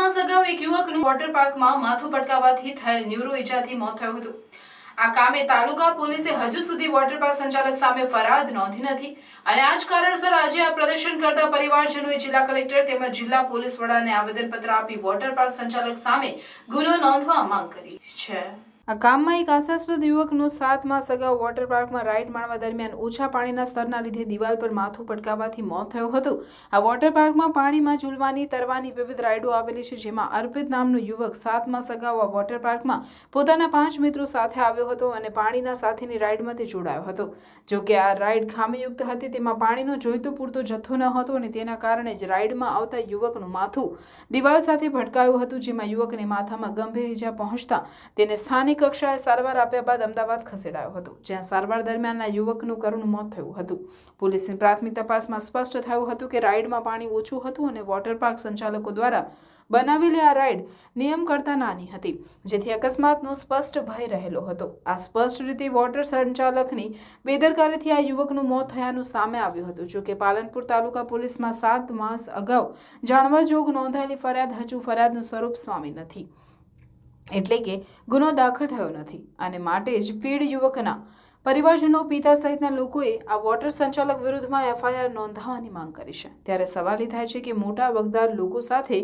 માસ અગાઉ એક યુવકનું વોટર પાર્કમાં માથું પટકાવવાથી થયેલ ન્યુરો ઇજાથી મોત થયું હતું. આ કામે તાલુકા પોલીસે હજુ સુધી વોટર પાર્ક સંચાલક સામે ફરિયાદ નોંધી નથી અને આ જ કારણસર આજે આ પ્રદર્શન કરતા પરિવારજનોએ જિલ્લા કલેક્ટર તેમજ જિલ્લા પોલીસ વડાને આવેદનપત્ર આપી વોટર પાર્ક સંચાલક સામે ગુનો નોંધવા માંગ કરી છે. આ ગામમાં એક આશાસ્પદ યુવકનું સાત માસ અગાઉ વોટર પાર્કમાં રાઇડ માણવા દરમિયાન ઓછા પાણીના સ્તરના લીધે દિવાલ પર માથું પટકાવવાથી મોત થયું હતું. આ વોટર પાર્કમાં પાણીમાં ઝૂલવાની, તરવાની વિવિધ રાઇડો આવેલી છે, જેમાં અર્પિત નામનો યુવક સાત માસ અગાઉ આ વોટર પાર્કમાં પોતાના પાંચ મિત્રો સાથે આવ્યો હતો અને પાણીના સાથેની રાઇડમાંથી જોડાયો હતો. જો કે આ રાઇડ ખામીયુક્ત હતી, તેમાં પાણીનો જોઈતો પૂરતો જથ્થો ન હતો અને તેના કારણે જ રાઇડમાં આવતા યુવકનું માથું દિવાલ સાથે ભટકાયું હતું, જેમાં યુવકને માથામાં ગંભીર ઈજા પહોંચતા તેને સ્થાનિક કક્ષાએ સારવાર આપ્યા બાદ અમદાવાદ ખસેડાયો હતો, જ્યાં સારવાર દરમિયાન આ યુવકનું કરુણ મોત થયું હતું. પોલીસની પ્રાથમિક તપાસમાં સ્પષ્ટ થયું હતું કે રાઇડમાં પાણી ઓછું હતું અને વોટર પાર્ક સંચાલકો દ્વારા બનાવેલી આ રાઇડ નિયમ કરતાં નાની હતી, જેથી અકસ્માતનો સ્પષ્ટ ભય રહેલો હતો. આ સ્પષ્ટ રીતે વોટર સંચાલકની બેદરકારીથી આ યુવકનું મોત થયાનું સામે આવ્યું હતું જોકે પાલનપુર તાલુકા પોલીસમાં સાત માસ અગાઉ જાણવા જોગ નોંધાયેલી ફરિયાદ હજુ ફરિયાદનું સ્વરૂપ સ્વામી નથી. એટલે કે ગુનો દાખલ થયો નથી અને માટે જ પીડ યુવકના પરિવારજનો, પિતા સહિતના લોકોએ આ વોટર સંચાલક વિરુદ્ધમાં એફઆઈઆર નોંધાવવાની માંગ કરી છે. ત્યારે સવાલ એ થાય છે કે મોટા વગદાર લોકો સાથે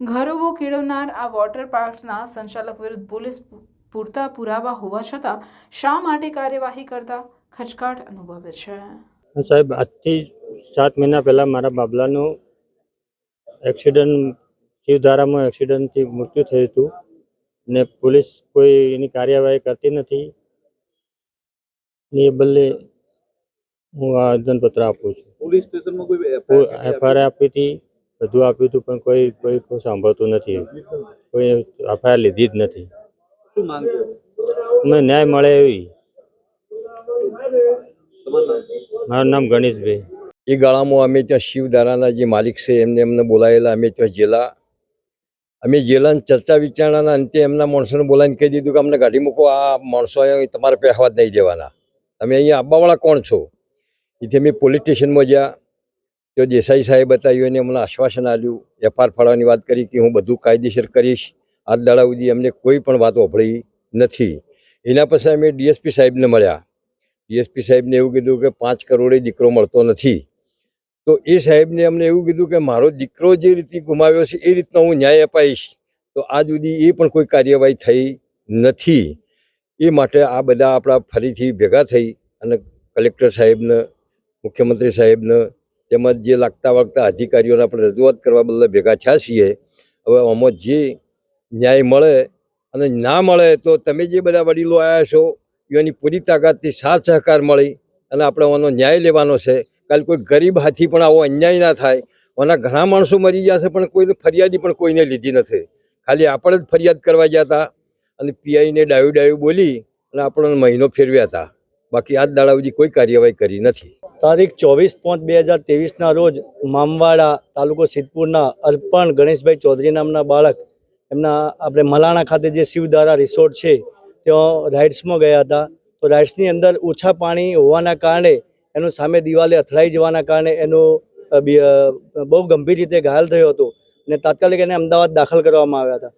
ઘરોવો કેળવનાર આ વોટર પાર્કના સંચાલક વિરુદ્ધ પોલીસ પૂરતા પુરાવા હોવા છતાં શા માટે કાર્યવાહી કરતા ખચકાટ અનુભવે છે? સાહેબ, આજથી સાત મહિના પહેલાં મારા બાબલાનું એક્સિડન્ટ શિવધારામાં એક્સિડન્ટથી મૃત્યુ થયું હતું. ને પોલીસ કોઈ એની કાર્યવાહી કરતી નથી. ને એ બદલે હું આવેદનપત્ર આપું છું. પોલીસ સ્ટેશનમાં કોઈ એફઆઈઆર આપી હતી? બધું આપ્યું હતું પણ કોઈ કોઈ કોઈ સાંભળતું નથી. કોઈ એફઆઈઆર લીધી જ નથી. મને અમને ન્યાય મળે એવી. મારું નામ ગણેશભાઈ. એ ગાળામાં અમે ત્યાં શિવધારાના જે માલિક છે એમને અમને બોલાયેલા અમે ત્યાં જેલા. અમે જેલાની ચર્ચા વિચારણાના અંતે એમના માણસોને બોલાવીને કહી દીધું કે અમને ગાડી મૂકો, આ માણસો અહીંયા તમારે પહેવા જ નહીં દેવાના. તમે અહીંયા આવવાવાળા કોણ છો? એથી અમે પોલીસ સ્ટેશનમાં ગયા. તો દેસાઈ સાહેબ હતા એને અમને આશ્વાસન આપ્યું એફઆર ફાળવાની વાત કરી કે હું બધું કાયદેસર કરીશ. આજ દાડા સુધી અમને કોઈ પણ વાત વાપરી નથી. એના પછી અમે ડીએસપી સાહેબને મળ્યા. ડીએસપી સાહેબને એવું કીધું કે પાંચ કરોડે દીકરો મળતો નથી. તો એ સાહેબને અમને એવું કીધું કે મારો દીકરો જે રીતે ગુમાવ્યો છે, એ રીતનો હું ન્યાય અપાઈશ. તો આજ સુધી એ પણ કોઈ કાર્યવાહી થઈ નથી. એ માટે આ બધા આપણા ફરીથી ભેગા થઈ અને કલેક્ટર સાહેબને, મુખ્યમંત્રી સાહેબને તેમજ જે લાગતા વાગતા અધિકારીઓને આપણે રજૂઆત કરવા બદલે ભેગા થયા છીએ. હવે આમાં જે ન્યાય મળે અને ના મળે તો તમે જે બધા વડીલો આવ્યા છો, એની પૂરી તાકાતથી સાથ સહકાર મળી અને આપણે આનો ન્યાય લેવાનો છે. કાલે કોઈ ગરીબ હાથી પણ આવો, અન્યાય ના થાય. ઓના ઘણા માણસો મરી ગયા છે, પણ કોઈને ફરિયાદી પણ કોઈને લીધી નથી. ખાલી આપણે જ ફરિયાદ કરવા ગયા હતા. અને પીઆઈને ડાયું ડાયું બોલી અને આપણને મહિનો ફેરવ્યા હતા. બાકી આજ દાડા કોઈ કાર્યવાહી કરી નથી. તારીખ ચોવીસ પાંચ બે હજાર તેવીસના રોજ મામવાડા તાલુકો સિદ્ધપુરના અર્પણ ગણેશભાઈ ચૌધરી નામના બાળક, એમના આપણે મલાણા ખાતે જે શિવધારા રિસોર્ટ છે, ત્યાં રાઇડ્સમાં ગયા હતા. તો રાઇડ્સની અંદર ઓછા પાણી હોવાના કારણે એનું સામે દિવાલે અથડાઈ જવાના કારણે એનો બહુ ગંભીર રીતે ઘાયલ થયો હતો અને તાત્કાલિક એને અમદાવાદ દાખલ કરવામાં આવ્યા હતા.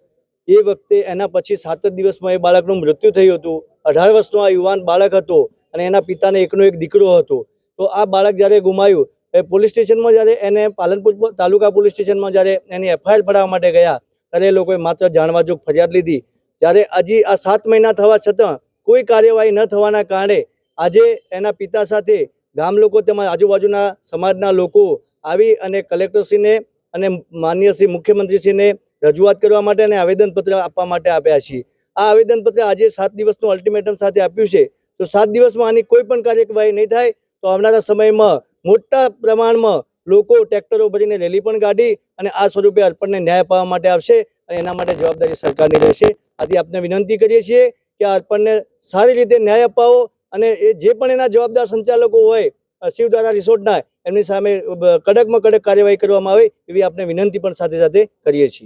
એ વખતે એના પછી સાત જ દિવસમાં એ બાળકનું મૃત્યુ થયું હતું. અઢાર વર્ષનો આ યુવાન બાળક હતો અને એના પિતાને એકનો એક દીકરો હતો. તો આ બાળક જ્યારે ગુમાયું, એ પોલીસ સ્ટેશનમાં જ્યારે એને પાલનપુર તાલુકા પોલીસ સ્ટેશનમાં જ્યારે એની એફઆઈઆર ભરાવવા માટે ગયા, ત્યારે એ લોકોએ માત્ર જાણવા જોગ ફરિયાદ લીધી. જ્યારે હજી આ સાત મહિના થવા છતાં કોઈ કાર્યવાહી ન થવાના કારણે આજે એના પિતા સાથે ગામ લોકો તેમજ આજુબાજુના સમાજના લોકો આવી અને કલેક્ટરશ્રીને અને માન્ય શ્રી મુખ્યમંત્રીશ્રીને રજૂઆત કરવા માટે અને આવેદનપત્ર આપવા માટે આપ્યા છીએ. આ આવેદનપત્ર આજે સાત દિવસનું અલ્ટિમેટમ સાથે આપ્યું છે. તો સાત દિવસમાં આની કોઈ પણ કાર્યવાહી નહીં થાય, તો આવનારા સમયમાં મોટા પ્રમાણમાં લોકો ટ્રેક્ટરો ભરીને રેલી પણ કાઢી અને આ સ્વરૂપે અર્પણને ન્યાય અપાવવા માટે આવશે અને એના માટે જવાબદારી સરકારની રહેશે. આથી આપને વિનંતી કરીએ છીએ કે અર્પણને સારી રીતે ન્યાય અપાવો અને એ જે પણ એના જવાબદાર સંચાલકો હોય શિવધારા રિસોર્ટના, એમની સામે કડકમાં કડક કાર્યવાહી કરવામાં આવે એવી આપણે વિનંતી પણ સાથે સાથે કરીએ છીએ.